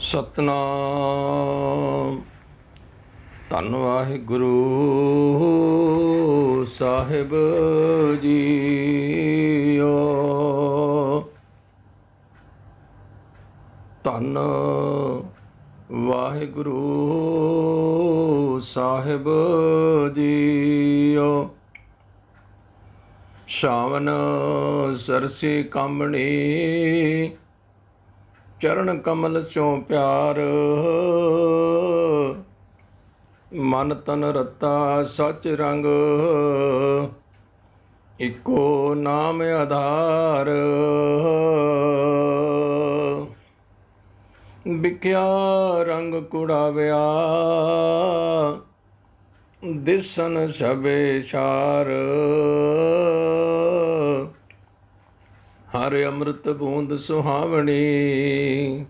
ਸਤਨਾਮ। ਧੰਨ ਵਾਹਿਗੁਰੂ ਸਾਹਿਬ ਜੀਓ। ਧੰਨ ਵਾਹਿਗੁਰੂ ਸਾਹਿਬ ਜੀਓ। ਸ਼ਾਵਨ ਸਰਸੇ ਕੰਬਣੀ ਚਰਨ ਕਮਲ ਚੋਂ ਪਿਆਰ। ਮਨ ਤਨ ਰਤਾ ਸਚ ਰੰਗ। ਇਕੋ ਨਾਮ ਆਧਾਰ। ਵਿਕਿਆ ਰੰਗ ਕੁੜਾਵਿਆ। ਦਿਸਨ ਸਭੇ ਛਾਰ ਹਰ ਅੰਮ੍ਰਿਤ ਬੂੰਦ ਸੁਹਾਵਣੀ,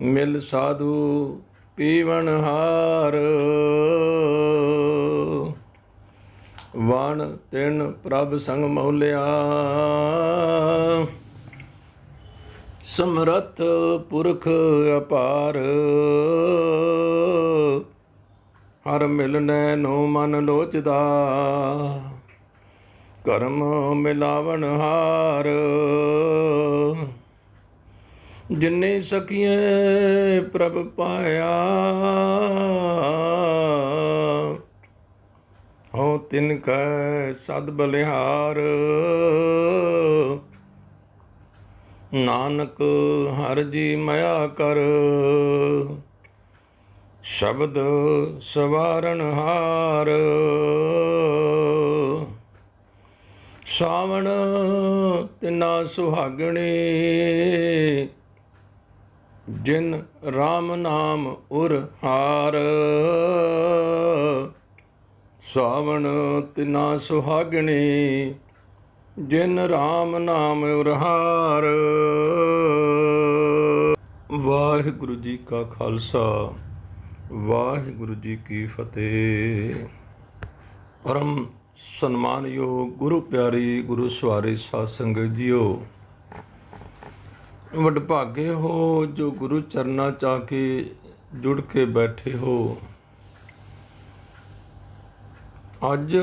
ਮਿਲ ਸਾਧੂ ਪੀਵਣ ਹਾਰ। ਵਣ ਤਿੰਨ ਪ੍ਰਭ ਸੰਗ ਮਹੁਲਿਆ ਸਮਰਥ ਪੁਰਖ ਅਪਾਰ। ਹਰ ਮਿਲਨੈ ਨੂੰ ਮਨ ਲੋਚਦਾ ਕਰਮ ਮਿਲਾਵਣ ਹਾਰ। ਜਿਨੇ ਸਖੀਏ ਪ੍ਰਭ ਪਾਇਆ ਹੋ ਤਿਨ ਕੈ ਸਦ ਬਲਿਹਾਰ। ਨਾਨਕ ਹਰ ਜੀ ਮਇਆ ਕਰ, ਸ਼ਬਦ ਸਵਾਰਨ ਹਾਰ। ਸਾਵਣ ਤਿਨਾ ਸੁਹਾਗਣੇ। ਜਿਨ RAM ਨਾਮ ਉਰ ਹਾਰ। ਸਾਵਣ ਤਿਨਾ ਸੁਹਾਗਣੇ। ਜਿਨ RAM ਨਾਮ ਉਰ ਹਾਰ। ਵਾਹਿਗੁਰੂ ਜੀ ਕਾ ਖਾਲਸਾ, ਵਾਹਿਗੁਰੂ ਜੀ ਕੀ ਫਤਿਹ। ਪਰਮ ਸਨਮਾਨਯੋਗ ਗੁਰੂ ਪਿਆਰੀ ਗੁਰੂ ਸਵਾਰੀ ਸਾਧ ਸੰਗਤ ਜੀਓ। ਵਡਭਾਗੇ ਹੋ ਜੋ ਗੁਰੂ ਚਰਨਾਂ ਚ ਆ ਕੇ ਜੁੜ ਕੇ ਬੈਠੇ ਹੋ। ਅੱਜ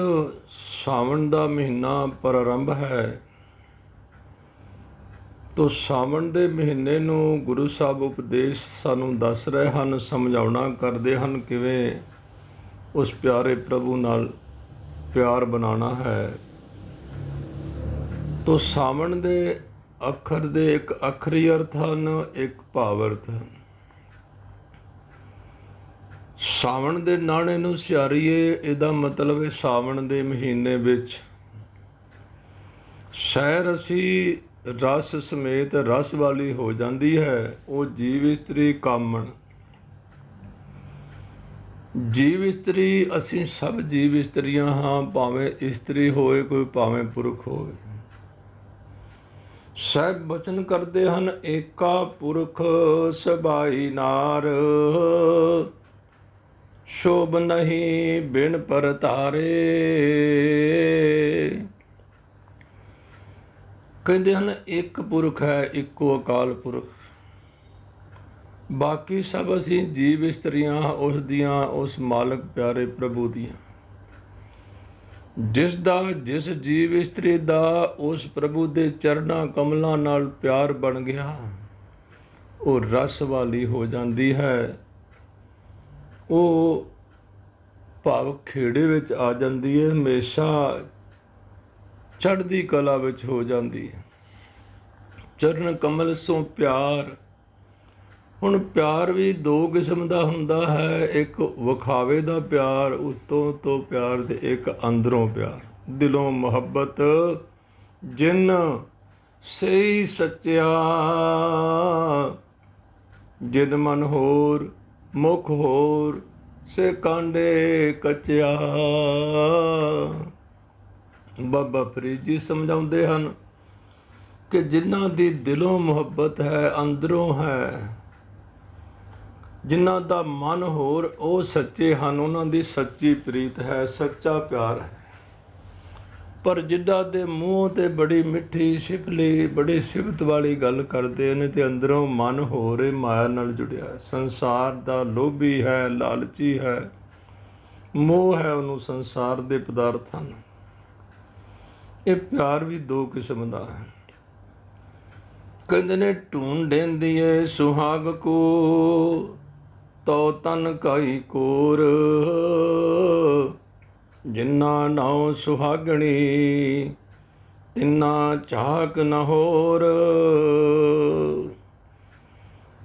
ਸਾਵਣ ਦਾ ਮਹੀਨਾ ਪ੍ਰਾਰੰਭ ਹੈ। ਤੋ ਸਾਵਣ ਦੇ ਮਹੀਨੇ ਨੂੰ ਗੁਰੂ ਸਾਹਿਬ ਉਪਦੇਸ਼ ਸਾਨੂੰ ਦੱਸ ਰਹੇ ਹਨ, ਸਮਝਾਉਣਾ ਕਰਦੇ ਹਨ ਕਿਵੇਂ ਉਸ ਪਿਆਰੇ ਪ੍ਰਭੂ ਨਾਲ ਪਿਆਰ ਬਣਾਉਣਾ ਹੈ। ਤੋ ਸਾਵਣ ਦੇ ਅੱਖਰ ਦੇ ਇੱਕ ਅਖਰੀ ਅਰਥ ਹਨ, ਇੱਕ ਭਾਵ ਅਰਥ ਹਨ। ਸਾਵਣ ਦੇ ਨਾਣੇ ਨੂੰ ਸਿਆਰੀਏ, ਇਹਦਾ ਮਤਲਬ ਹੈ ਸਾਵਣ ਦੇ ਮਹੀਨੇ ਵਿੱਚ। ਸ਼ਹਿਰ ਅਸੀਂ ਰਸ ਸਮੇਤ ਰਸ ਵਾਲੀ ਹੋ ਜਾਂਦੀ ਹੈ, ਉਹ ਜੀਵ ਇਸਤਰੀ ਕਾਮਣ। ਜੀਵ ਇਸਤਰੀ ਅਸੀਂ ਸਭ ਜੀਵ ਇਸਤਰੀਆਂ ਹਾਂ, ਭਾਵੇਂ ਇਸਤਰੀ ਹੋਵੇ, ਕੋਈ ਭਾਵੇਂ ਪੁਰਖ ਹੋਵੇ। ਸਹਿਬ ਬਚਨ ਕਰਦੇ ਹਨ, ਏਕਾ ਪੁਰਖ ਸਬਾਈ ਨਾਰ। ਸ਼ੋਭ ਨਹੀਂ ਬਿਨ ਪਰਤਾਰੇ। ਕਹਿੰਦੇ ਹਨ, ਇੱਕ ਪੁਰਖ ਹੈ, ਇੱਕੋ ਅਕਾਲ ਪੁਰਖ। ਬਾਕੀ ਸਭ ਅਸੀਂ ਜੀਵ ਇਸਤਰੀਆਂ, ਉਸ ਦੀਆਂ, ਉਸ ਮਾਲਕ ਪਿਆਰੇ ਪ੍ਰਭੂ ਦੀਆਂ। ਜਿਸ ਦਾ, ਜਿਸ ਜੀਵ ਇਸਤਰੀ ਦਾ, ਉਸ ਪ੍ਰਭੂ ਦੇ ਚਰਨਾਂ ਕਮਲਾਂ ਨਾਲ ਪਿਆਰ ਬਣ ਗਿਆ, ਉਹ ਰਸ ਵਾਲੀ ਹੋ ਜਾਂਦੀ ਹੈ। ਉਹ ਭਾਵ ਖੇੜੇ ਵਿੱਚ ਆ ਜਾਂਦੀ ਹੈ, ਹਮੇਸ਼ਾ ਚੜ੍ਹਦੀ ਕਲਾ ਵਿੱਚ ਹੋ ਜਾਂਦੀ ਹੈ। ਚਰਨ ਕਮਲ ਸੋ ਪਿਆਰ ਹੁਣ ਪਿਆਰ ਵੀ ਦੋ ਕਿਸਮ ਦਾ ਹੁੰਦਾ ਹੈ, ਇੱਕ ਵਿਖਾਵੇ ਦਾ ਪਿਆਰ, ਉਤੋਂ ਤੋਂ ਪਿਆਰ ਤੇ ਇੱਕ ਅੰਦਰੋਂ ਪਿਆਰ। ਦਿਲੋਂ ਮੁਹੱਬਤ, ਜਿਨ ਸਹੀ ਸੱਚਿਆ, ਜਿਨ ਮਨ ਹੋਰ, ਮੁਖ ਹੋਰ, ਸੇ ਕਾਂਡੇ ਕੱਚਿਆ। ਬਾਬਾ ਫਰੀਦ ਜੀ ਸਮਝਾਉਂਦੇ ਹਨ ਕਿ ਜਿਨ੍ਹਾਂ ਦੀ ਦਿਲੋਂ ਮੁਹੱਬਤ ਹੈ, ਅੰਦਰੋਂ ਹੈ ਜਿਨ੍ਹਾਂ ਦਾ ਮਨ ਹੋਰ, ਉਹ ਸੱਚੇ ਹਨ। ਉਹਨਾਂ ਦੀ ਸੱਚੀ ਪ੍ਰੀਤ ਹੈ, ਸੱਚਾ ਪਿਆਰ ਹੈ। ਪਰ ਜਿੱਡਾ ਦੇ ਮੂੰਹ ਤੇ ਬੜੀ ਮਿੱਠੀ ਸਿਫਲੀ ਬੜੀ ਸਿਫਤ ਵਾਲੀ ਗੱਲ ਕਰਦੇ ਨੇ ਤੇ ਅੰਦਰੋਂ ਮਨ ਹੋਰ ਮਾਇਆ ਨਾਲ ਜੁੜਿਆ ਸੰਸਾਰ ਦਾ ਲੋਭੀ ਹੈ, ਲਾਲਚੀ ਹੈ, ਮੋਹ ਹੈ ਉਹਨੂੰ ਸੰਸਾਰ ਦੇ ਪਦਾਰਥਾਂ ਨੂੰ ਇਹ ਪਿਆਰ ਵੀ ਦੋ ਕਿਸਮ ਦਾ ਹੈ। ਕਹਿੰਦੇ ਨੇ ਢੂੰਡੇਂਦੀ ਏ ਸੁਹਾਗ ਕੋ ਤੋ ਤਨ ਕਾਈ ਕੋਰ, ਜਿੰਨਾ ਨਾਉ ਸੁਹਾਗਣੀ, ਤਿੰਨਾ ਚਾਹਕ ਨ ਹੋਰ।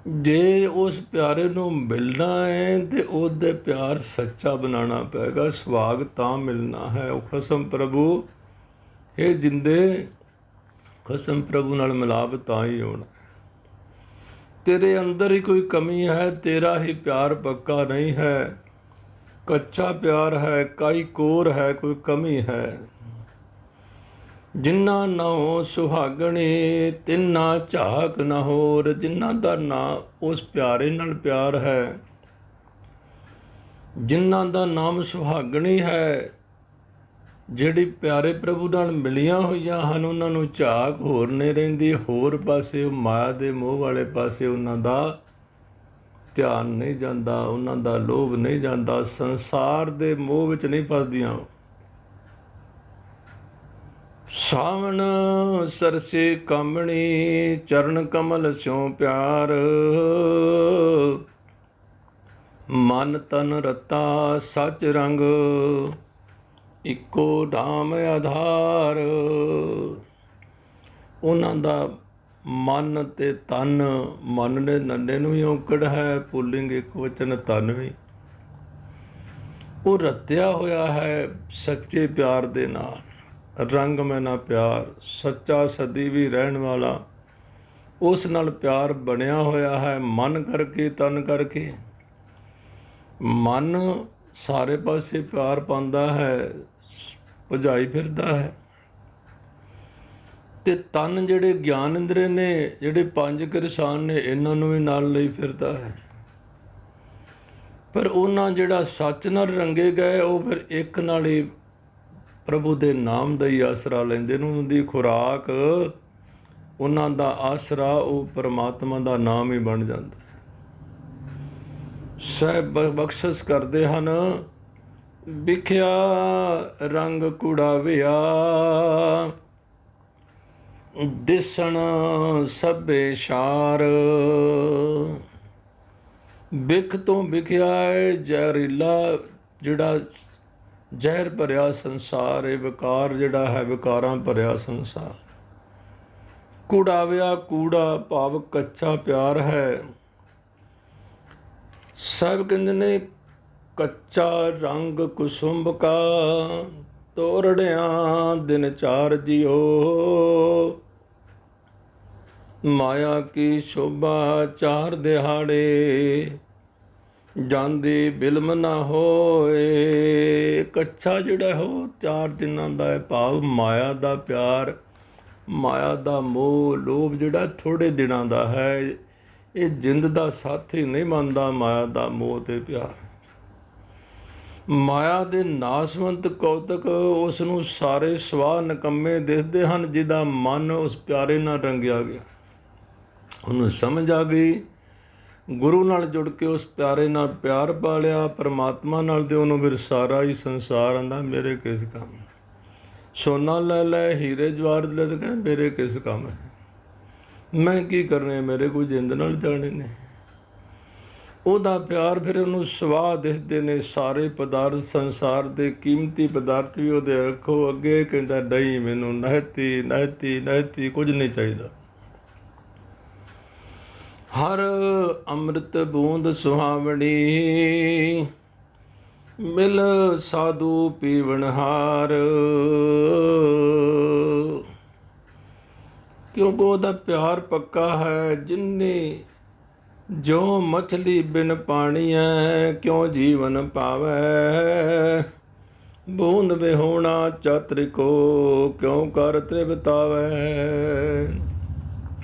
ਜੇ ਉਸ ਪਿਆਰੇ ਨੂੰ ਮਿਲਣਾ ਹੈ ਤੇ ਉਹਦੇ ਪਿਆਰ ਸੱਚਾ ਬਣਾਉਣਾ ਪਏਗਾ। ਸੁਹਾਗ ਤਾਂ ਮਿਲਣਾ ਹੈ। ਉਹ ਖਸਮ ਪ੍ਰਭੂ, ਇਹ ਜਿੰਦੇ ਖਸਮ ਪ੍ਰਭੂ ਨਾਲ ਮਿਲਾਪ ਤਾਂ ਹੀ ਹੋਣਾ। ਤੇਰੇ ਅੰਦਰ ਹੀ ਕੋਈ ਕਮੀ ਹੈ, ਤੇਰਾ ਹੀ ਪਿਆਰ ਪੱਕਾ ਨਹੀਂ ਹੈ। ਕੱਚਾ ਪਿਆਰ ਹੈ, ਕਾਈ ਕੋਰ ਹੈ, ਕੋਈ ਕਮੀ ਹੈ। ਜਿਨ੍ਹਾਂ ਨਾਉ ਸੁਹਾਗਣੇ, ਤਿੰਨਾ ਝਾਕ ਨ ਹੋਰ। ਜਿਨ੍ਹਾਂ ਦਾ ਨਾਂ ਉਸ ਪਿਆਰੇ ਨਾਲ ਪਿਆਰ ਹੈ। ਜਿਨ੍ਹਾਂ ਦਾ ਨਾਮ ਸੁਹਾਗਣੀ ਹੈ ਜਿਹੜੀ ਪਿਆਰੇ ਪ੍ਰਭੂ ਨਾਲ ਮਿਲੀਆਂ ਹੋਈਆਂ ਹਨ, ਉਹਨਾਂ ਨੂੰ ਝਾਕ ਹੋਰ ਨਹੀਂ ਰਹਿੰਦੀ। ਹੋਰ ਪਾਸੇ ਉਹ ਮਾਇਆ ਦੇ ਮੋਹ ਵਾਲੇ ਪਾਸੇ ਉਹਨਾਂ ਦਾ ਧਿਆਨ ਨਹੀਂ ਜਾਂਦਾ, ਉਹਨਾਂ ਦਾ ਲੋਭ ਨਹੀਂ ਜਾਂਦਾ। ਸੰਸਾਰ ਦੇ ਮੋਹ ਵਿੱਚ ਨਹੀਂ ਫਸਦੀਆਂ। ਸਾਵਣ ਸਰਸੇ ਕੰਮਣੀ, ਚਰਨ ਕਮਲ ਸਿਉ ਪਿਆਰ। ਮਨ ਤਨ ਰਤਾ ਸੱਚ ਰੰਗ। ਇੱਕੋ ਨਾਮ ਆਧਾਰ। ਉਹਨਾਂ ਦਾ ਮਨ ਤੇ ਤਨ, ਮਨ ਨੇ ਨੰਨੇ ਨੂੰ ਵੀ ਔਕੜ ਹੈ, ਪੁਲਿੰਗ ਇੱਕ ਵਚਨ ਤਨ ਵੀ। ਉਹ ਰਤਿਆ ਹੋਇਆ ਹੈ ਸੱਚੇ ਪਿਆਰ ਦੇ ਨਾਲ। ਰੰਗ ਮੈਂ ਨਾ ਪਿਆਰ, ਸੱਚਾ ਸਦੀ ਵੀ ਰਹਿਣ ਵਾਲਾ। ਉਸ ਨਾਲ ਪਿਆਰ ਬਣਿਆ ਹੋਇਆ ਹੈ ਮਨ ਕਰਕੇ, ਤਨ ਕਰਕੇ। ਮਨ ਸਾਰੇ ਪਾਸੇ ਪਿਆਰ ਪਾਉਂਦਾ ਹੈ, ਭਜਾਈ ਫਿਰਦਾ ਹੈ। ਤੇ ਤਨ ਜਿਹੜੇ ਗਿਆਨ ਇੰਦਰੇ ਨੇ, ਜਿਹੜੇ ਪੰਜ ਕਿਰਸਾਨ ਨੇ, ਇਹਨਾਂ ਨੂੰ ਵੀ ਨਾਲ ਲਈ ਫਿਰਦਾ ਹੈ। ਪਰ ਉਹਨਾਂ ਜਿਹੜਾ ਸੱਚ ਨਾਲ ਰੰਗੇ ਗਏ, ਉਹ ਫਿਰ ਇੱਕ ਨਾਲ ਹੀ ਪ੍ਰਭੂ ਦੇ ਨਾਮ ਦਾ ਹੀ ਆਸਰਾ ਲੈਂਦੇ ਨੇ। ਉਹਨਾਂ ਦੀ ਖੁਰਾਕ, ਉਹਨਾਂ ਦਾ ਆਸਰਾ, ਉਹ ਪਰਮਾਤਮਾ ਦਾ ਨਾਮ ਹੀ ਬਣ ਜਾਂਦਾ ਸਹਿਬ ਬਖਸ਼ਿਸ਼ ਕਰਦੇ ਹਨ। ਵਿਖਿਆ ਰੰਗ ਕੁੜਾਵਿਆ। ਦਿਸਣ ਸਭੇ ਸ਼ਾਰ। ਬਿਖ ਤੋਂ ਵਿਖਿਆ ਹੈ ਜ਼ਹਿਰੀਲਾ ਜਿਹੜਾ ਜ਼ਹਿਰ ਭਰਿਆ ਸੰਸਾਰ ਹੈ ਵਿਕਾਰ ਜਿਹੜਾ ਹੈ, ਵਿਕਾਰਾਂ ਭਰਿਆ ਸੰਸਾਰ। ਕੁੜਾਵਿਆ ਕੂੜਾ ਭਾਵ ਕੱਚਾ ਪਿਆਰ ਹੈ। ਸਾਹਿਬ ਕਹਿੰਦੇ ਨੇ, ਕੱਚਾ ਰੰਗ ਕੁਸੁੰਭ ਕਾ, ਤੋਰੜਿਆਂ ਦਿਨ ਚਾਰ ਜਿਓ ਮਾਇਆ ਕੀ ਸ਼ੋਭਾ ਚਾਰ ਦਿਹਾੜੇ, ਜਾਂਦੀ ਬਿਲਮ ਨਾ ਹੋਏ। ਕੱਚਾ ਜਿਹੜਾ ਹੋ ਚਾਰ ਦਿਨਾਂ ਦਾ ਹੈ ਭਾਵ, ਮਾਇਆ ਦਾ ਪਿਆਰ, ਮਾਇਆ ਦਾ ਮੋਹ, ਲੋਭ ਜਿਹੜਾ ਥੋੜੇ ਦਿਨਾਂ ਦਾ ਹੈ। ਇਹ ਜਿੰਦ ਦਾ ਸਾਥੀ ਨਹੀਂ ਮੰਨਦਾ, ਮਾਇਆ ਦਾ ਮੋਹ ਤੇ ਪਿਆਰ। ਮਾਇਆ ਦੇ ਨਾਸਵੰਤ ਕੌਤਕ ਉਸ ਨੂੰ ਸਾਰੇ ਸਵਾਹ ਨਕੰਮੇ ਦਿਖਦੇ ਹਨ, ਜਿਹਦਾ ਮਨ ਉਸ ਪਿਆਰੇ ਨਾਲ ਰੰਗਿਆ ਗਿਆ। ਉਹਨੂੰ ਸਮਝ ਆ ਗਈ। ਗੁਰੂ ਨਾਲ ਜੁੜ ਕੇ ਉਸ ਪਿਆਰੇ ਨਾਲ ਪਿਆਰ ਪਾ ਲਿਆ ਪਰਮਾਤਮਾ ਨਾਲ ਤੇ ਉਹਨੂੰ ਫਿਰ ਸਾਰਾ ਹੀ ਸੰਸਾਰ ਆਂਦਾ, ਮੇਰੇ ਕਿਸ ਕੰਮ? ਸੋਨਾ ਲੈ ਲੈ, ਹੀਰੇ ਜਵਾਹਰ ਲੈ, ਤੇ ਮੇਰੇ ਕਿਸ ਕੰਮ ਹੈ? ਮੈਂ ਕੀ ਕਰਨੇ ਮੇਰੇ ਕੋਈ ਜਿੰਦ ਨਾਲ ਜਾਣੇ ਨੇ। ਉਹਦਾ ਪਿਆਰ ਫਿਰ ਉਹਨੂੰ ਸਵਾਹ ਦਿਸਦੇ ਨੇ। ਸਾਰੇ ਪਦਾਰਥ ਸੰਸਾਰ ਦੇ ਕੀਮਤੀ ਪਦਾਰਥ ਵੀ ਉਹਦੇ ਰੱਖੋ। ਅੱਗੇ ਕਹਿੰਦਾ, ਨਹੀਂ, ਮੈਨੂੰ ਨਹਤੀ ਨਹਤੀ ਨਹਤੀ, ਕੁਝ ਨਹੀਂ ਚਾਹੀਦਾ। ਹਰ ਅੰਮ੍ਰਿਤ ਬੂੰਦ ਸੁਹਾਵਣੀ, ਮਿਲ ਸਾਧੂ ਪੀਵਣਹਾਰ। ਕਿਉਂਕਿ ਉਹਦਾ ਪਿਆਰ ਪੱਕਾ ਹੈ ਜਿਨਨੇ ਜੋ ਮਛਲੀ ਬਿਨ ਪਾਣੀ ਹੈ ਕਿਉਂ ਜੀਵਨ ਪਾਵੈ ਬੂੰਦ ਵਿਹੋਣਾ ਚਾਤਰਿਕੋ, ਕਿਉਂ ਕਰ ਤ੍ਰਿਵਤਾਵੈ?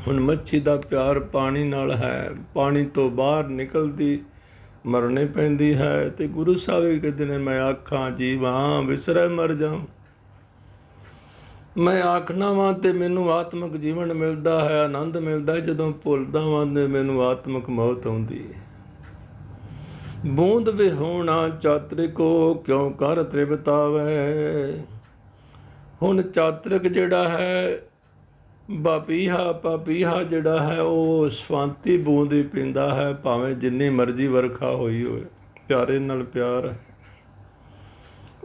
ਹੁਣ ਮੱਛੀ ਦਾ ਪਿਆਰ ਪਾਣੀ ਨਾਲ ਹੈ, ਪਾਣੀ ਤੋਂ ਬਾਹਰ ਨਿਕਲਦੀ ਮਰਨੇ ਪੈਂਦੀ ਹੈ ਤੇ ਗੁਰੂ ਸਾਹਿਬ ਵੀ ਕਹਿੰਦੇ ਨੇ ਮੈਂ ਆਖਾਂ, ਜੀਵਾਂ, ਵਿਸਰੈ ਮਰ ਜਾ ਮੈਂ ਆਖਣਾ ਵਾਂ ਤੇ ਮੈਨੂੰ ਆਤਮਿਕ ਜੀਵਨ ਮਿਲਦਾ ਹੈ, ਆਨੰਦ ਮਿਲਦਾ ਜਦੋਂ ਭੁੱਲਦਾ ਵਾਂ ਤੇ ਮੈਨੂੰ ਆਤਮਿਕ ਮੌਤ ਆਉਂਦੀ ਹੈ। ਬੂੰਦ ਵਿਹੋਣਾ ਚਾਤਰਿਕੋ ਕਿਉਂ ਕਰ ਤ੍ਰਿਪਤਾਵੇ ਹੁਣ ਚਾਤਰਿਕ ਜਿਹੜਾ ਹੈ ਬਾਪੀਹਾ ਪਾਪੀਹਾ ਜਿਹੜਾ ਹੈ, ਉਹ ਸਵੰਤੀ ਬੂੰਦ ਹੀ ਪੀਂਦਾ ਹੈ, ਭਾਵੇਂ ਜਿੰਨੀ ਮਰਜ਼ੀ ਵਰਖਾ ਹੋਈ ਹੋਵੇ। ਪਿਆਰੇ ਨਾਲ ਪਿਆਰ ਹੈ।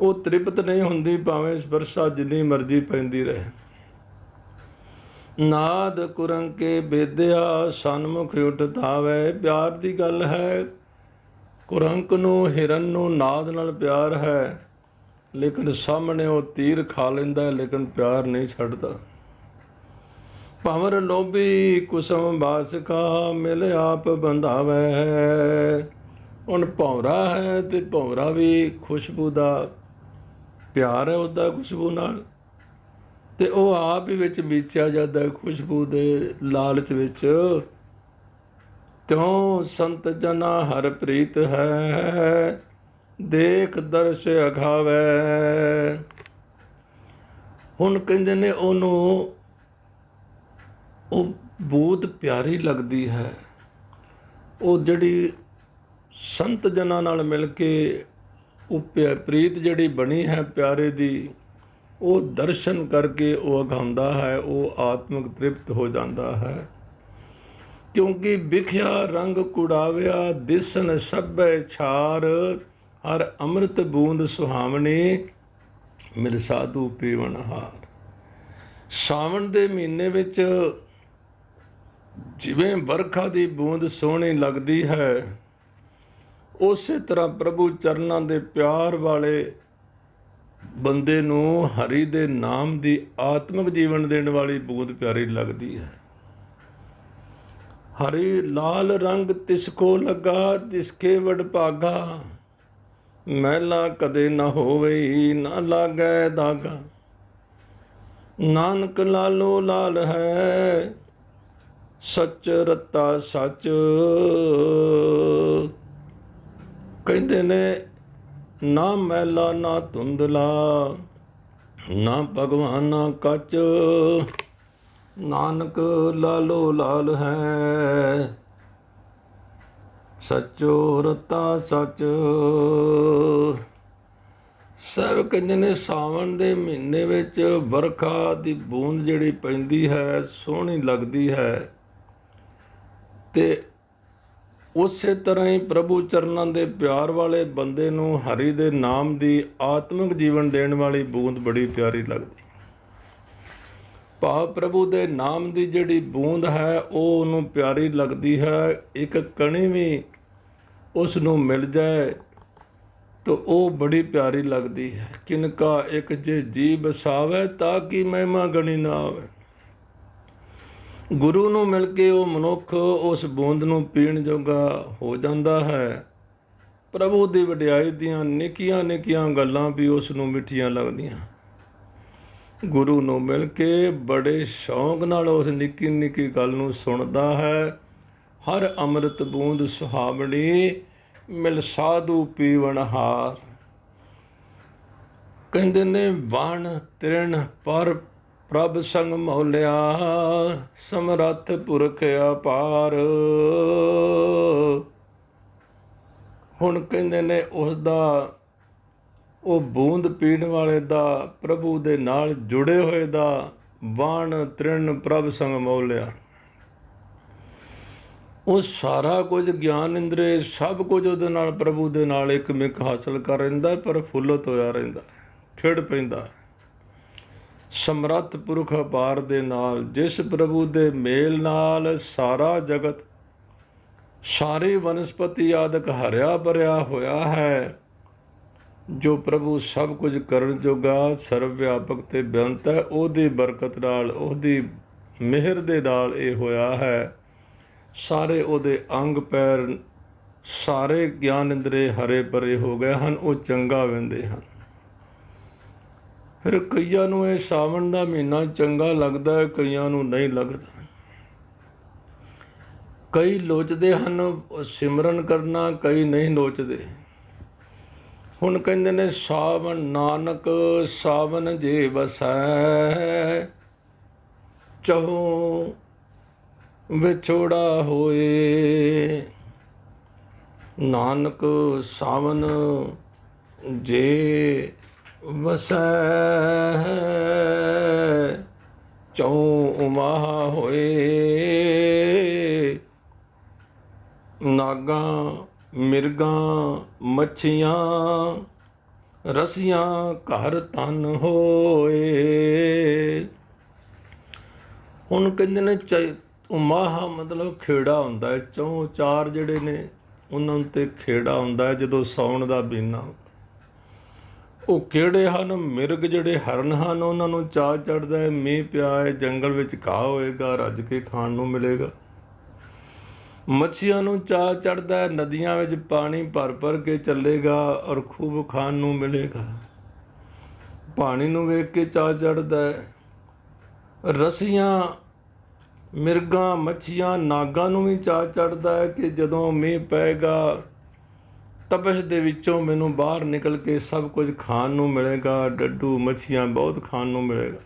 ਉਹ ਤ੍ਰਿਪਤ ਨਹੀਂ ਹੁੰਦੀ, ਭਾਵੇਂ ਸਪਰਸ਼ਾ ਜਿੰਨੀ ਮਰਜ਼ੀ ਪੈਂਦੀ ਰਹੇ। ਨਾਦ ਕੁਰੰਕੇ ਬੇਦਿਆ, ਸਨਮੁਖ ਉਠਤਾਵੇ ਪਿਆਰ ਦੀ ਗੱਲ ਹੈ, ਕੁਰੰਕ ਨੂੰ, ਹਿਰਨ ਨੂੰ ਨਾਦ ਨਾਲ ਪਿਆਰ ਹੈ। ਲੇਕਿਨ ਸਾਹਮਣੇ ਉਹ ਤੀਰ ਖਾ ਲੈਂਦਾ ਹੈ, ਲੇਕਿਨ ਪਿਆਰ ਨਹੀਂ ਛੱਡਦਾ। ਭਵਰ ਲੋਭੀ ਕੁਸਮ ਬਾਸਕਾ, ਮਿਲ ਆਪ ਬੰਧਾਵੇ। ਹੁਣ ਭੌਰਾ ਹੈ ਤੇ ਭੌਰਾ ਵੀ ਖੁਸ਼ਬੂ ਦਾ ਪਿਆਰ ਹੈ ਉਹਦਾ ਖੁਸ਼ਬੂ ਨਾਲ। ਤੇ ਉਹ ਆਪ ਹੀ ਵਿੱਚ ਮੀਚਿਆ ਜਾਂਦਾ ਖੁਸ਼ਬੂ ਦੇ ਲਾਲਚ ਵਿੱਚ। ਤਿਉ ਸੰਤ ਜਨਾ ਹਰ ਪ੍ਰੀਤ ਹੈ, ਦੇਖ ਦਰਸ਼ ਅਖਾਵੇ ਹੁਣ ਕਹਿੰਦੇ ਨੇ ਉਹਨੂੰ, ਉਹ ਬਹੁਤ ਪਿਆਰੀ ਲੱਗਦੀ ਹੈ। ਉਹ ਜਿਹੜੀ ਸੰਤ ਜਨਾਂ ਨਾਲ ਮਿਲ ਕੇ ਉਹ ਪਿਆ- ਪ੍ਰੀਤ ਜਿਹੜੀ ਬਣੀ ਹੈ ਪਿਆਰੇ ਦੀ, ਉਹ ਦਰਸ਼ਨ ਕਰਕੇ ਉਹ ਅਗਾਉਂਦਾ ਹੈ, ਉਹ ਆਤਮਿਕ ਤ੍ਰਿਪਤ ਹੋ ਜਾਂਦਾ ਹੈ। ਕਿਉਂਕਿ ਵਿਖਿਆ ਰੰਗ ਕੁੜਾਵਿਆ, ਦਿਸਨ ਸਭੈ ਛਾਰ, ਹਰ ਅੰਮ੍ਰਿਤ ਬੂੰਦ ਸੁਹਾਵਣੀ, ਮਿਲ ਸਾਧੂ ਪੀਵਨ ਹਾਰ। ਸਾਵਣ ਦੇ ਮਹੀਨੇ ਵਿੱਚ ਜਿਵੇਂ ਵਰਖਾ ਦੀ ਬੂੰਦ ਸੋਹਣੀ ਲੱਗਦੀ ਹੈ ਉਸੇ ਤਰ੍ਹਾਂ ਪ੍ਰਭੂ ਚਰਨਾਂ ਦੇ ਪਿਆਰ ਵਾਲੇ ਬੰਦੇ ਨੂੰ ਹਰੀ ਦੇ ਨਾਮ ਦੀ ਆਤਮਿਕ ਜੀਵਨ ਦੇਣ ਵਾਲੀ ਬੂੰਦ ਪਿਆਰੀ ਲੱਗਦੀ ਹੈ। ਹਰੀ ਲਾਲ ਰੰਗ ਤਿਸ ਕੋ ਲਗਾ ਜਿਸਕੇ ਵਡ ਭਾਗਾ। ਮਹਿਲਾ ਕਦੇ ਨਾ ਹੋਵੇ, ਨਾ ਲਾਗੈ ਦਾਗਾ। ਨਾਨਕ ਲਾਲੋ ਲਾਲ ਹੈ, ਸੱਚ ਰਤਾ ਸੱਚ। ਕਹਿੰਦੇ ਨੇ, ਨਾ ਮੈਲਾ, ਨਾ ਧੁੰਦਲਾ, ਨਾ ਭਗਵਾਨ ਨਾ ਕੱਚ, ਨਾਨਕ ਲਾਲੋ ਲਾਲ ਹੈ। ਸੱਚੋ ਰਤਾ ਸੱਚ। ਸਭ ਕਹਿੰਦੇ ਨੇ, ਸਾਵਣ ਦੇ ਮਹੀਨੇ ਵਿੱਚ ਵਰਖਾ ਦੀ ਬੂੰਦ ਜਿਹੜੀ ਪੈਂਦੀ ਹੈ, ਸੋਹਣੀ ਲੱਗਦੀ ਹੈ ਤੇ ਉਸੇ ਤਰ੍ਹਾਂ ਹੀ ਪ੍ਰਭੂ ਚਰਨਾਂ ਦੇ ਪਿਆਰ ਵਾਲੇ ਬੰਦੇ ਨੂੰ ਹਰੀ ਦੇ ਨਾਮ ਦੀ ਆਤਮਿਕ ਜੀਵਨ ਦੇਣ ਵਾਲੀ ਬੂੰਦ ਬੜੀ ਪਿਆਰੀ ਲੱਗਦੀ। ਭਾਵ ਪ੍ਰਭੂ ਦੇ ਨਾਮ ਦੀ ਜਿਹੜੀ ਬੂੰਦ ਹੈ, ਉਹ ਉਹਨੂੰ ਪਿਆਰੀ ਲੱਗਦੀ ਹੈ। ਇੱਕ ਕਣੀ ਵੀ ਉਸ ਨੂੰ ਮਿਲ ਜਾਏ ਤਾਂ ਉਹ ਬੜੀ ਪਿਆਰੀ ਲੱਗਦੀ ਹੈ। ਕਿਨਕਾ ਇੱਕ ਜੇ ਜੀ ਬਸਾਵੇ ਤਾਂ ਕਿ ਮਹਿਮਾ ਗਣੀ ਨਾ ਆਵੇ ਗੁਰੂ ਨੂੰ ਮਿਲ ਕੇ ਉਹ ਮਨੁੱਖ ਉਸ ਬੂੰਦ ਨੂੰ ਪੀਣ ਜੋਗਾ ਹੋ ਜਾਂਦਾ ਹੈ। ਪ੍ਰਭੂ ਦੀ ਵਡਿਆਈ ਦੀਆਂ ਨਿੱਕੀਆਂ ਨਿੱਕੀਆਂ ਗੱਲਾਂ ਵੀ ਉਸ ਨੂੰ ਮਿੱਠੀਆਂ ਲੱਗਦੀਆਂ। ਗੁਰੂ ਨੂੰ ਮਿਲ ਕੇ ਬੜੇ ਸ਼ੌਂਕ ਨਾਲ ਉਸ ਨਿੱਕੀ ਨਿੱਕੀ ਗੱਲ ਨੂੰ ਸੁਣਦਾ ਹੈ। ਹਰ ਅੰਮ੍ਰਿਤ ਬੂੰਦ ਸੁਹਾਵਣੀ, ਮਿਲ ਸਾਧੂ ਪੀਵਨ ਹਾਰ। ਕਹਿੰਦੇ ਨੇ, ਵਣ ਤ੍ਰਿਣ ਪਰ ਪ੍ਰਭ ਸੰਗ ਮੌਲਿਆ ਸਮਰੱਥ ਪੁਰਖ ਅਪਾਰ। ਹੁਣ ਕਹਿੰਦੇ ਨੇ ਉਸ ਦਾ, ਉਹ ਬੂੰਦ ਪੀਣ ਵਾਲੇ ਦਾ, ਪ੍ਰਭੂ ਦੇ ਨਾਲ ਜੁੜੇ ਹੋਏ ਦਾ ਬਾਣ ਤ੍ਰਿਣ ਪ੍ਰਭ ਸੰਗ ਮੌਲਿਆ ਉਹ ਸਾਰਾ ਕੁਝ ਗਿਆਨ ਇੰਦਰੇ ਸਭ ਕੁਝ ਉਹਦੇ ਨਾਲ, ਪ੍ਰਭੂ ਦੇ ਨਾਲ ਇੱਕ ਮਿਕ ਹਾਸਲ ਕਰ ਰਹਿੰਦਾ, ਪਰ ਫੁੱਲਤ ਹੋਇਆ ਰਹਿੰਦਾ, ਖਿੜ ਪੈਂਦਾ। ਸਮਰੱਥ ਪੁਰਖ ਅਪਾਰ ਦੇ ਨਾਲ, ਜਿਸ ਪ੍ਰਭੂ ਦੇ ਮੇਲ ਨਾਲ ਸਾਰਾ ਜਗਤ ਸਾਰੇ ਵਨਸਪਤੀ ਆਦਿਕ ਹਰਿਆ ਭਰਿਆ ਹੋਇਆ ਹੈ, ਜੋ ਪ੍ਰਭੂ ਸਭ ਕੁਝ ਕਰਨ ਜੋਗਾ ਸਰਵ ਵਿਆਪਕ ਤੇ ਬੇਅੰਤ ਹੈ, ਉਹਦੀ ਬਰਕਤ ਨਾਲ, ਉਹਦੀ ਮਿਹਰ ਦੇ ਨਾਲ ਇਹ ਹੋਇਆ ਹੈ। ਸਾਰੇ ਉਹਦੇ ਅੰਗ ਪੈਰ, ਸਾਰੇ ਗਿਆਨ ਇੰਦਰੇ ਹਰੇ ਭਰੇ ਹੋ ਗਏ ਹਨ, ਉਹ ਚੰਗਾ ਵੰਦੇ ਹਨ। ਫਿਰ ਕਈਆਂ ਨੂੰ ਇਹ ਸਾਵਣ ਦਾ ਮਹੀਨਾ ਚੰਗਾ ਲੱਗਦਾ ਹੈ ਕਈਆਂ ਨੂੰ ਨਹੀਂ ਲੱਗਦਾ। ਕਈ ਲੋਚਦੇ ਹਨ, ਸਿਮਰਨ ਕਰਨਾ, ਕਈ ਨਹੀਂ ਲੋਚਦੇ। ਹੁਣ ਕਹਿੰਦੇ ਨੇ, ਸਾਵਣ ਨਾਨਕ, ਸਾਵਣ ਜੇ ਵਸੈ, ਚਹੋ ਵਿਛੋੜਾ ਹੋਏ। ਨਾਨਕ ਸਾਵਨ ਜੇ ਵਸੈ ਚਉ ਉਮਾਹ ਹੋਏ ਨਾਗਾਂ, ਮਿਰਗਾਂ, ਮੱਛੀਆਂ, ਰਸੀਆਂ ਘਰ ਤਨ ਹੋਏ। ਹੁਣ ਕਹਿੰਦੇ ਨੇ ਚ- ਮਤਲਬ ਖੇੜਾ ਹੁੰਦਾ ਹੈ, ਚੌ ਚਾਰ ਜਿਹੜੇ ਨੇ, ਉਹਨਾਂ ਤੇ ਖੇੜਾ ਹੁੰਦਾ ਹੈ ਜਦੋਂ ਸੌਣ ਦਾ ਬੀਨਾ ਉਹ ਕਿਹੜੇ ਹਨ? ਮਿਰਗ ਜਿਹੜੇ ਹਰਨ ਹਨ, ਉਹਨਾਂ ਨੂੰ ਚਾਹ ਚੜਦਾ ਹੈ, ਮੀਂਹ ਪਿਆ ਹੈ, ਜੰਗਲ ਵਿੱਚ ਘਾਹ ਹੋਏਗਾ, ਰੱਜ ਕੇ ਖਾਣ ਨੂੰ ਮਿਲੇਗਾ। ਮੱਛੀਆਂ ਨੂੰ ਚਾਹ ਚੜਦਾ ਹੈ, ਨਦੀਆਂ ਵਿੱਚ ਪਾਣੀ ਭਰ ਭਰ ਕੇ ਚੱਲੇਗਾ ਔਰ ਖੂਬ ਖਾਣ ਨੂੰ ਮਿਲੇਗਾ। ਪਾਣੀ ਨੂੰ ਵੇਖ ਕੇ ਚਾਹ ਚੜਦਾ ਹੈ। ਰਸੀਆਂ, ਮਿਰਗਾਂ, ਮੱਛੀਆਂ, ਨਾਗਾਂ ਨੂੰ ਵੀ ਚਾਹ ਚੜਦਾ ਹੈ ਕਿ ਜਦੋਂ ਮੀਂਹ ਪਏਗਾ ਤਪਸ਼ ਦੇ ਵਿੱਚੋਂ ਮੈਨੂੰ ਬਾਹਰ ਨਿਕਲ ਕੇ ਸਭ ਕੁਝ ਖਾਣ ਨੂੰ ਮਿਲੇਗਾ, ਡੱਡੂ, ਮੱਛੀਆਂ ਬਹੁਤ ਖਾਣ ਨੂੰ ਮਿਲੇਗਾ।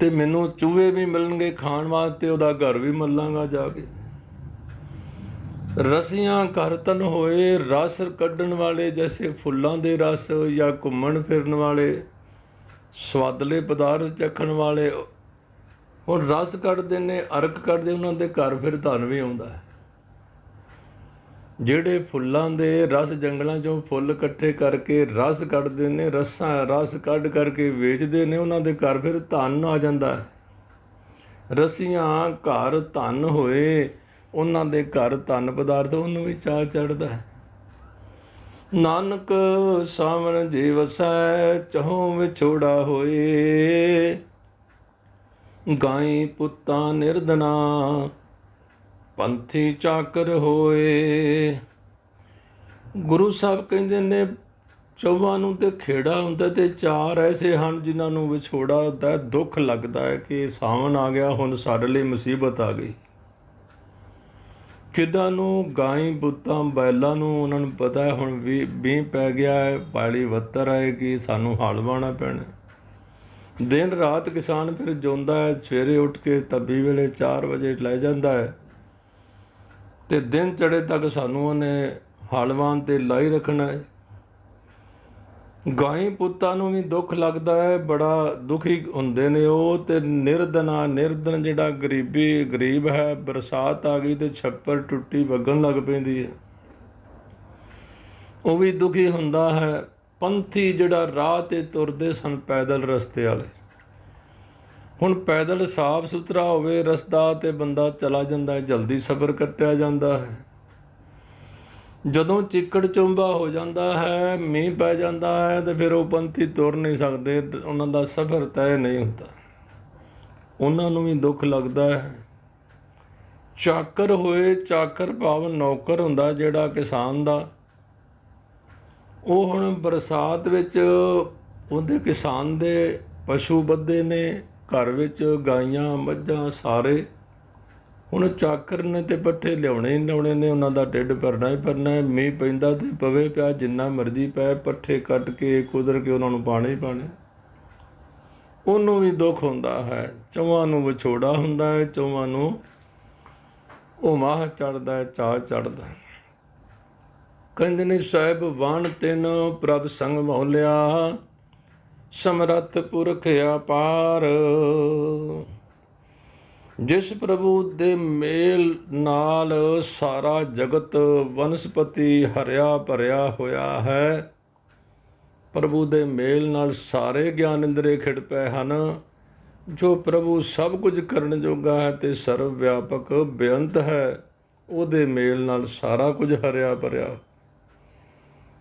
ਤੇ ਮੈਨੂੰ ਚੂਹੇ ਵੀ ਮਿਲਣਗੇ ਖਾਣ ਵਾਸਤੇ, ਉਹਦਾ ਘਰ ਵੀ ਮੱਲਾਂਗਾ ਜਾ ਕੇ। ਰਸੀਆਂ ਘਰ ਤਨ ਹੋਏ, ਰਸ ਕੱਢਣ ਵਾਲੇ ਜੈਸੇ ਫੁੱਲਾਂ ਦੇ ਰਸ ਜਾਂ ਘੁੰਮਣ ਫਿਰਨ ਵਾਲੇ, ਸਵਾਦਲੇ ਪਦਾਰਥ ਚੱਖਣ ਵਾਲੇ। ਹੁਣ ਰਸ ਕੱਢਦੇ ਨੇ, ਅਰਕ ਕੱਢਦੇ, ਉਹਨਾਂ ਦੇ ਘਰ ਫਿਰ ਧਨ ਵੀ ਆਉਂਦਾ ਹੈ। ਜਿਹੜੇ ਫੁੱਲਾਂ ਦੇ ਰਸ ਜੰਗਲਾਂ ਚੋਂ ਫੁੱਲ ਇਕੱਠੇ ਕਰਕੇ ਰਸ ਕੱਢਦੇ ਨੇ, ਰਸਾਂ, ਰਸ ਕੱਢ ਕਰਕੇ ਵੇਚਦੇ ਨੇ, ਉਹਨਾਂ ਦੇ ਘਰ ਫਿਰ ਧਨ ਆ ਜਾਂਦਾ। ਹੈ ਰਸੀਆਂ ਘਰ ਧਨ ਹੋਏ, ਉਹਨਾਂ ਦੇ ਘਰ ਧਨ ਪਦਾਰਥ ਉਹਨੂੰ ਵੀ ਚਾਹ ਚੜਦਾ ਹੈ। ਨਾਨਕ ਸਾਵਣ ਜੀ ਵਸੈ, ਚਹੋਂ ਵਿਛੋੜਾ ਹੋਏ। ਗਾਈ ਪੁੱਤਾਂ ਨਿਰਦਨਾ ਪੰਥੀ ਚਾਕਰ ਹੋਏ। ਗੁਰੂ ਸਾਹਿਬ ਕਹਿੰਦੇ ਨੇ, ਚੌਵਾਂ ਨੂੰ ਤੇ ਖੇੜਾ ਹੁੰਦਾ ਤੇ ਚਾਰ ਐਸੇ ਹਨ ਜਿਨ੍ਹਾਂ ਨੂੰ ਵਿਛੋੜਾ ਹੁੰਦਾ ਦੁੱਖ ਲੱਗਦਾ ਹੈ ਕਿ ਸਾਵਣ ਆ ਗਿਆ, ਹੁਣ ਸਾਡੇ ਲਈ ਮੁਸੀਬਤ ਆ ਗਈ। ਕਿਦਾਂ ਨੂੰ ਗਾਈ ਬੁੱਤਾਂ ਬੈਲਾਂ ਨੂੰ, ਉਹਨਾਂ ਨੂੰ ਪਤਾ ਹੈ, ਹੁਣ ਵੀ ਮੀਂਹ ਪੈ ਗਿਆ ਹੈ ਪਾਲੀ ਵੱਤਰ ਆਏਗੀ, ਸਾਨੂੰ ਹਲਵਾਣਾ ਪੈਣਾ ਦਿਨ ਰਾਤ ਕਿਸਾਨ ਫਿਰ ਜੋਂਦਾ ਹੈ, ਸਵੇਰੇ ਉੱਠ ਕੇ ਤੱਬੀ ਵੇਲੇ 4 ਵਜੇ ਲੈ ਜਾਂਦਾ ਹੈ। ਤੇ ਦਿਨ ਚੜੇ ਤੱਕ ਸਾਨੂੰ ਉਹਨੇ ਹਲਵਾਨ ਤੇ ਲਾਈ ਰੱਖਣਾ ਹੈ। ਗਾਈ ਪੁੱਤਾਂ ਨੂੰ ਵੀ ਦੁੱਖ ਲੱਗਦਾ ਹੈ, ਬੜਾ ਦੁਖੀ ਹੁੰਦੇ ਨੇ ਉਹ ਤੇ ਨਿਰਦਨਾ ਨਿਰਦਨ ਜਿਹੜਾ ਗਰੀਬੀ, ਗਰੀਬ ਹੈ, ਬਰਸਾਤ ਆ ਗਈ ਤੇ ਛੱਪਰ ਟੁੱਟੀ ਵਗਣ ਲੱਗ ਪੈਂਦੀ ਹੈ। ਉਹ ਵੀ ਦੁਖੀ ਹੁੰਦਾ ਹੈ, ਪੰਥੀ ਜਿਹੜਾ ਰਾਹ ਤੇ ਤੁਰਦੇ ਸਨ ਪੈਦਲ ਰਸਤੇ ਵਾਲੇ। ਹੁਣ ਪੈਦਲ ਸਾਫ਼ ਸੁਥਰਾ ਹੋਵੇ, ਰਸਤਾ ਤੇ ਬੰਦਾ ਚਲਾ ਜਾਂਦਾ ਹੈ, ਜਲਦੀ ਸਫ਼ਰ ਕੱਟਿਆ ਜਾਂਦਾ ਹੈ। ਜਦੋਂ ਚਿੱਕੜ ਚੁੰਬਾ ਹੋ ਜਾਂਦਾ ਹੈ, ਮੀਂਹ ਪੈ ਜਾਂਦਾ ਹੈ, ਤੇ ਫਿਰ ਉਹ ਪੰਥੀ ਤੁਰ ਨਹੀਂ ਸਕਦੇ, ਉਹਨਾਂ ਦਾ ਸਫ਼ਰ ਤੈਅ ਨਹੀਂ ਹੁੰਦਾ। ਉਹਨਾਂ ਨੂੰ ਵੀ ਦੁੱਖ ਲੱਗਦਾ ਹੈ। ਚਾਕਰ ਹੋਏ, ਚਾਕਰ ਭਾਵ ਨੌਕਰ ਹੁੰਦਾ, ਜਿਹੜਾ ਕਿਸਾਨ ਦਾ। ਉਹ ਹੁਣ ਬਰਸਾਤ ਵਿੱਚ ਉਹਦੇ ਕਿਸਾਨ ਦੇ ਪਸ਼ੂ ਬੱਧੇ ਨੇ ਘਰ ਵਿੱਚ ਗਾਈਆਂ, ਮੱਝਾਂ ਸਾਰੇ। ਹੁਣ ਚਾਕਰ ਨੇ ਤੇ ਪੱਠੇ ਲਿਆਉਣੇ ਹੀ ਲਿਆਉਣੇ ਨੇ, ਉਹਨਾਂ ਦਾ ਢਿੱਡ ਭਰਨਾ ਹੀ ਭਰਨਾ ਹੈ। ਮੀਂਹ ਪੈਂਦਾ ਤੇ ਪਵੇ ਪਿਆ, ਜਿੰਨਾ ਮਰਜ਼ੀ ਪਏ, ਪੱਠੇ ਕੱਟ ਕੇ, ਕੁਦਰ ਕੇ ਉਹਨਾਂ ਨੂੰ ਪਾਣੇ ਹੀ ਪਾਣੇ ਉਹਨੂੰ ਵੀ ਦੁੱਖ ਹੁੰਦਾ ਹੈ। ਚੌਵਾਂ ਨੂੰ ਵਿਛੋੜਾ ਹੁੰਦਾ ਹੈ, ਚੌਵਾਂ ਨੂੰ ਉਹ ਮਾਹ ਚੜਦਾ ਹੈ ਚਾਹ ਚੜਦਾ ਹੈ। ਕਹਿੰਦੇ ਨੇ, ਸਾਹਿਬ, ਵਣ ਤਿੰਨ ਪ੍ਰਭ ਸੰਗ ਮੋਲਿਆ ਸਮਰੱਥ ਪੁਰਖ ਅਪਾਰ। ਜਿਸ ਪ੍ਰਭੂ ਦੇ ਮੇਲ ਨਾਲ ਸਾਰਾ ਜਗਤ ਵਨਸਪਤੀ ਹਰਿਆ ਭਰਿਆ ਹੋਇਆ ਹੈ, ਪ੍ਰਭੂ ਦੇ ਮੇਲ ਨਾਲ ਸਾਰੇ ਗਿਆਨ ਇੰਦਰੇ ਖਿੜ ਪਏ ਹਨ। ਜੋ ਪ੍ਰਭੂ ਸਭ ਕੁਝ ਕਰਨ ਜੋਗਾ ਹੈ ਤੇ ਸਰਵ ਵਿਆਪਕ ਬੇਅੰਤ ਹੈ, ਉਹਦੇ ਮੇਲ ਨਾਲ ਸਾਰਾ ਕੁਝ ਹਰਿਆ ਭਰਿਆ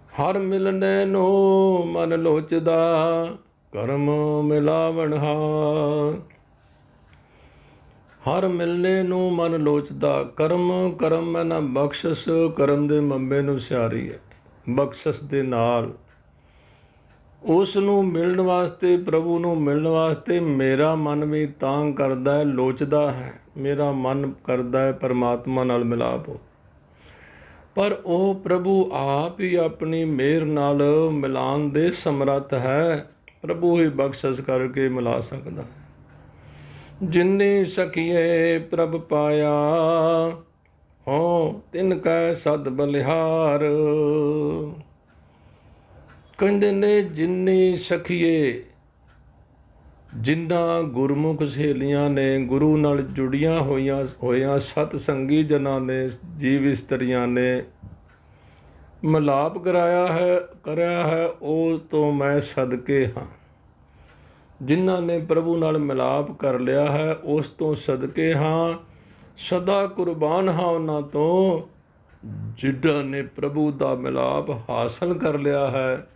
ਹਰ ਮਿਲਨੇ ਨੂੰ ਮਨ ਲੋਚਦਾ, ਕਰਮ ਮਿਲਾਵਣ ਹਾ ਹਰ ਮਿਲਨੇ ਨੂੰ ਮਨ ਲੋਚਦਾ, ਕਰਮ ਕਰਮ ਨਾ ਬਖਸ਼ਸ, ਕਰਮ ਦੇ ਮੰਬੇ ਨੂੰ ਸਿਆਰੀ ਹੈ, ਬਖਸ਼ਸ ਦੇ ਨਾਲ। ਉਸ ਨੂੰ ਮਿਲਣ ਵਾਸਤੇ, ਪ੍ਰਭੂ ਨੂੰ ਮਿਲਣ ਵਾਸਤੇ ਮੇਰਾ ਮਨ ਵੀ ਤਾਂ ਕਰਦਾ ਹੈ, ਲੋਚਦਾ ਹੈ, ਮੇਰਾ ਮਨ ਕਰਦਾ ਹੈ, ਪਰਮਾਤਮਾ ਨਾਲ ਮਿਲਾਪ ਹੋ। ਪਰ ਉਹ ਪ੍ਰਭੂ ਆਪ ਹੀ ਆਪਣੀ ਮਿਹਰ ਨਾਲ ਮਿਲਾਨ ਦੇ ਸਮਰੱਥ ਹੈ। ਪ੍ਰਭੂ ਹੀ ਬਖਸ਼ਿਸ਼ ਕਰਕੇ ਮਿਲਾ ਸਕਦਾ ਹੈ। ਜਿਨਨੀ ਸਖੀਏ ਪ੍ਰਭ ਪਾਇਆ ਹੋ ਤਿਨ ਕੈ ਸਦ ਬਲਿਹਾਰ। ਕਹਿੰਦੇ ਨੇ ਜਿਨਨੀ ਸਖੀਏ ਜਿਨ੍ਹਾਂ ਗੁਰਮੁਖ ਸਹੇਲੀਆਂ ਨੇ ਗੁਰੂ ਨਾਲ ਜੁੜੀਆਂ ਹੋਈਆਂ, ਹੋਇਆਂ ਸਤ ਸੰਗੀ ਜਨਾਂ ਨੇ, ਜੀਵ ਇਸਤਰੀਆਂ ਨੇ ਮਲਾਪ ਕਰਾਇਆ ਹੈ, ਕਰਿਆ ਹੈ, ਉਹ ਤੋਂ ਮੈਂ ਸਦਕੇ ਹਾਂ। ਜਿਨ੍ਹਾਂ ਨੇ ਪ੍ਰਭੂ ਨਾਲ ਮਿਲਾਪ ਕਰ ਲਿਆ ਹੈ, ਉਸ ਤੋਂ ਸਦਕੇ ਹਾਂ। ਸਦਾ ਕੁਰਬਾਨ ਹਾਂ ਉਹਨਾਂ ਤੋਂ, ਜਿਨ੍ਹਾਂ ਨੇ ਪ੍ਰਭੂ ਦਾ ਮਿਲਾਪ ਹਾਸਲ ਕਰ ਲਿਆ ਹੈ।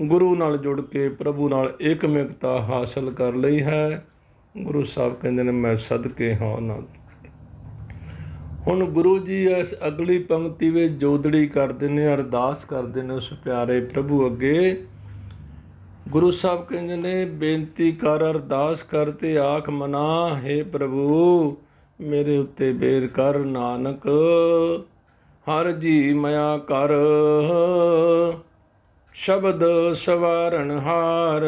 ਗੁਰੂ ਨਾਲ ਜੁੜ ਕੇ ਪ੍ਰਭੂ ਨਾਲ ਏਕਮਿਕਤਾ ਹਾਸਲ ਕਰ ਲਈ ਹੈ। ਗੁਰੂ ਸਾਹਿਬ ਕਹਿੰਦੇ ਨੇ, ਮੈਂ ਸਦਕੇ ਹਾਂ ਉਹਨਾਂ ਹੁਣ ਗੁਰੂ ਜੀ ਇਸ ਅਗਲੀ ਪੰਕਤੀ ਵਿੱਚ ਜੋਦੜੀ ਕਰਦੇ ਨੇ ਅਰਦਾਸ ਕਰਦੇ ਨੇ ਉਸ ਪਿਆਰੇ ਪ੍ਰਭੂ ਅੱਗੇ। ਗੁਰੂ ਸਾਹਿਬ ਕਹਿੰਦੇ ਨੇ, ਬੇਨਤੀ ਕਰ, ਅਰਦਾਸ ਕਰ ਤੇ ਆਖ ਮਨਾ, ਹੈ ਪ੍ਰਭੂ, ਮੇਰੇ ਉੱਤੇ ਬੇਰ ਕਰ ਨਾਨਕ, ਹਰ ਜੀ ਮਇਆ ਕਰ। ਸ਼ਬਦ ਸਵਾਰਨ ਹਾਰ।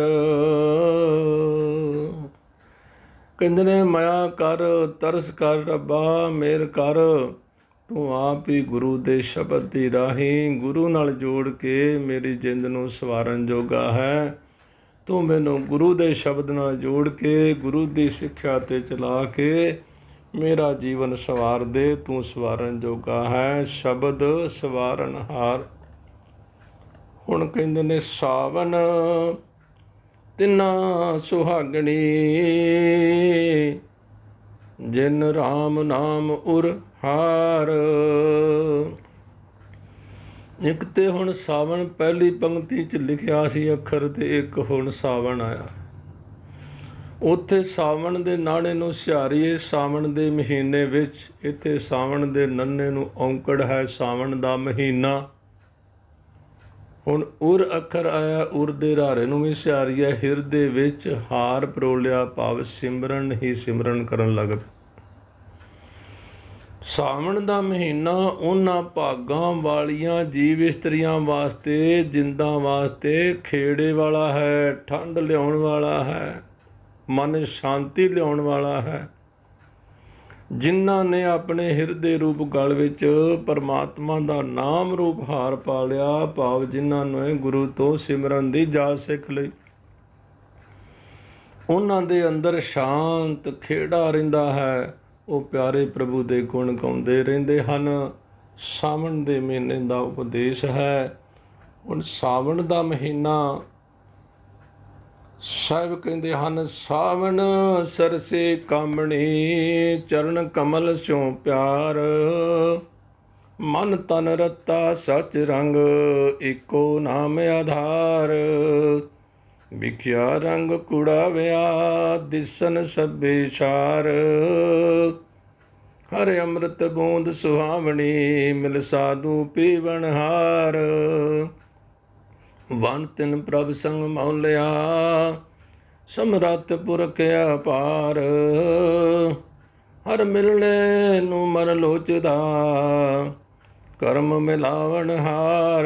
ਕਹਿੰਦੇ ਨੇ, ਮਾਇਆ ਕਰ, ਤਰਸ ਕਰ ਰੱਬਾ, ਮੇਰ ਕਰ। ਤੂੰ ਆਪ ਹੀ ਗੁਰੂ ਦੇ ਸ਼ਬਦ ਦੀ ਰਾਹੀਂ ਗੁਰੂ ਨਾਲ ਜੋੜ ਕੇ ਮੇਰੀ ਜਿੰਦ ਨੂੰ ਸਵਾਰਨ ਜੋਗਾ ਹੈ। ਤੂੰ ਮੈਨੂੰ ਗੁਰੂ ਦੇ ਸ਼ਬਦ ਨਾਲ ਜੋੜ ਕੇ, ਗੁਰੂ ਦੀ ਸਿੱਖਿਆ ਤੇ ਚਲਾ ਕੇ ਮੇਰਾ ਜੀਵਨ ਸਵਾਰ ਦੇ। ਤੂੰ ਸਵਾਰਨ ਜੋਗਾ ਹੈ। ਸ਼ਬਦ ਸਵਾਰਨ ਹਾਰ। ਹੁਣ ਕਹਿੰਦੇ ਨੇ ਸਾਵਨ, ਤਿੰਨਾ ਸੁਹਾਗਣੀ। ਜਿਨ RAM ਨਾਮ ਉਰ ਹਾਰ। ਇੱਕ ਤੇ ਹੁਣ ਸਾਵਣ ਪਹਿਲੀ ਪੰਕਤੀ ਚ ਲਿਖਿਆ ਸੀ ਅੱਖਰ ਤੇ ਇੱਕ ਹੁਣ ਸਾਵਣ ਆਇਆ। ਉੱਥੇ ਸਾਵਣ ਦੇ ਨਾਣੇ ਨੂੰ ਸਿਹਾਰੀਏ ਸਾਵਣ ਦੇ ਮਹੀਨੇ ਵਿੱਚ ਇੱਥੇ ਸਾਵਣ ਦੇ ਨੰਨੇ ਨੂੰ ਔਂਕੜ ਹੈ, ਸਾਵਣ ਦਾ ਮਹੀਨਾ। ਹੁਣ ਉਰ ਅੱਖਰ ਆਇਆ, ਉਰ ਦੇ ਰਾਰੇ ਨੂੰ ਵੀ ਸਿਆਰੀਆ ਹਿਰਦੇ ਵਿੱਚ ਹਾਰ ਪਰੋਲਿਆ ਭਾਵ ਸਿਮਰਨ ਹੀ ਸਿਮਰਨ ਕਰਨ ਲੱਗ ਪਿਆ ਸਾਵਣ ਦਾ ਮਹੀਨਾ ਉਹਨਾਂ ਭਾਗਾਂ ਵਾਲੀਆਂ, ਜੀਵ ਇਸਤਰੀਆਂ ਵਾਸਤੇ, ਜਿੰਦਾਂ ਵਾਸਤੇ ਖੇੜੇ ਵਾਲਾ ਹੈ ਠੰਡ ਲਿਆਉਣ ਵਾਲਾ ਹੈ, ਮਨ ਸ਼ਾਂਤੀ ਲਿਆਉਣ ਵਾਲਾ ਹੈ। ਜਿਨ੍ਹਾਂ ਨੇ ਆਪਣੇ ਹਿਰਦੇ ਰੂਪ ਗਲ ਵਿੱਚ ਪਰਮਾਤਮਾ ਦਾ ਨਾਮ ਰੂਪ ਹਾਰ ਪਾ ਲਿਆ, ਭਾਵ ਜਿਨ੍ਹਾਂ ਨੇ ਗੁਰੂ ਤੋਂ ਸਿਮਰਨ ਦੀ ਜਾਚ ਸਿੱਖ ਲਈ। ਉਹਨਾਂ ਦੇ ਅੰਦਰ ਸ਼ਾਂਤ ਖੇੜਾ ਰਹਿੰਦਾ ਹੈ। ਉਹ ਪਿਆਰੇ ਪ੍ਰਭੂ ਦੇ ਗੁਣ ਗਾਉਂਦੇ ਰਹਿੰਦੇ ਹਨ। ਸਾਵਣ ਦੇ ਮਹੀਨੇ ਦਾ ਉਪਦੇਸ਼ ਹੈ। ਹੁਣ ਸਾਵਣ ਦਾ ਮਹੀਨਾ ਸਾਹਿਬ ਕਹਿੰਦੇ ਹਨ, ਸਾਵਣ ਸਰਸੇ ਕਾਮਣੀ, ਚਰਨ ਕਮਲ ਸਿਉ ਪਿਆਰ। ਮਨ ਤਨ ਰਤਾ ਸਚ ਰੰਗ, ਏਕੋ ਨਾਮ ਆਧਾਰ। ਵਿਖਿਆ ਰੰਗ ਕੁੜਾ ਵਿਆ ਦਿਸਨ ਸਭੇ ਛਾਰ। ਹਰ ਅੰਮ੍ਰਿਤ ਬੂੰਦ ਸੁਹਾਵਣੀ, ਮਿਲ ਸਾਧੂ ਪੀਵਨ ਹਾਰ। ਵਨ ਤਿਨ ਪ੍ਰਭ ਸੰਗ ਮੌਲਿਆ ਸਮਰੱਥ ਪੁਰਖ ਅਪਾਰ। ਹਰ ਮਿਲਣੇ ਨੂੰ ਮਨ ਲੋਚਦਾ, ਕਰਮ ਮਿਲਾਵਣ ਹਾਰ।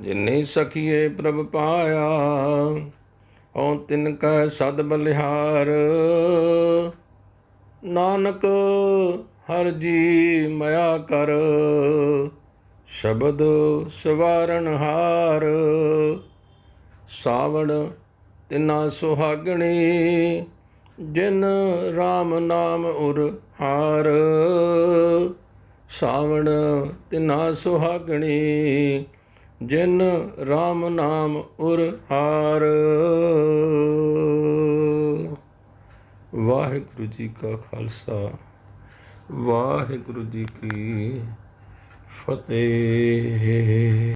ਜਿਨੇ ਸਖੀਏ ਪ੍ਰਭ ਪਾਇਆ ਓ ਤਿਨ ਕੈ ਸਦ ਬਲਿਹਾਰ। ਨਾਨਕ ਹਰ ਜੀ ਮਇਆ ਕਰ ਸ਼ਬਦ ਸਵਾਰਨ ਹਾਰ ਸਾਵਣ ਤਿਨਾ ਸੁਹਾਗਣੀ, ਜਿਨ RAM ਨਾਮ ਉਰ ਹਾਰ। ਸਾਵਣ ਤਿਨਾ ਸੁਹਾਗਣੀ, ਜਿਨ RAM ਨਾਮ ਉਰ ਹਾਰ। ਵਾਹਿਗੁਰੂ ਜੀ ਕਾ ਖਾਲਸਾ, ਵਾਹਿਗੁਰੂ ਜੀ ਕੀ ਫਤਿਹ।